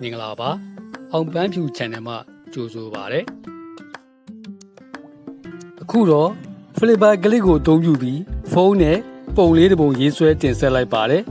မင်္ဂလာပါအောင်ပန်းဖြူ channel မှာကြိုဆိုပါရစေအခုတော့ Flipper ကလစ်ကိုအသုံးပြုပြီးဖုန်းနဲ့ပုံလေးတစ်ပုံရေးဆွဲတင်ဆက်လိုက်ပါတယ်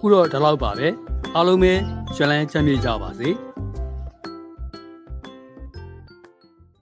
ခုတော့ဒီလောက်ပါပဲအားလုံးပဲကျွမ်းလန်းချမ်းမြေ့ကြပါစေ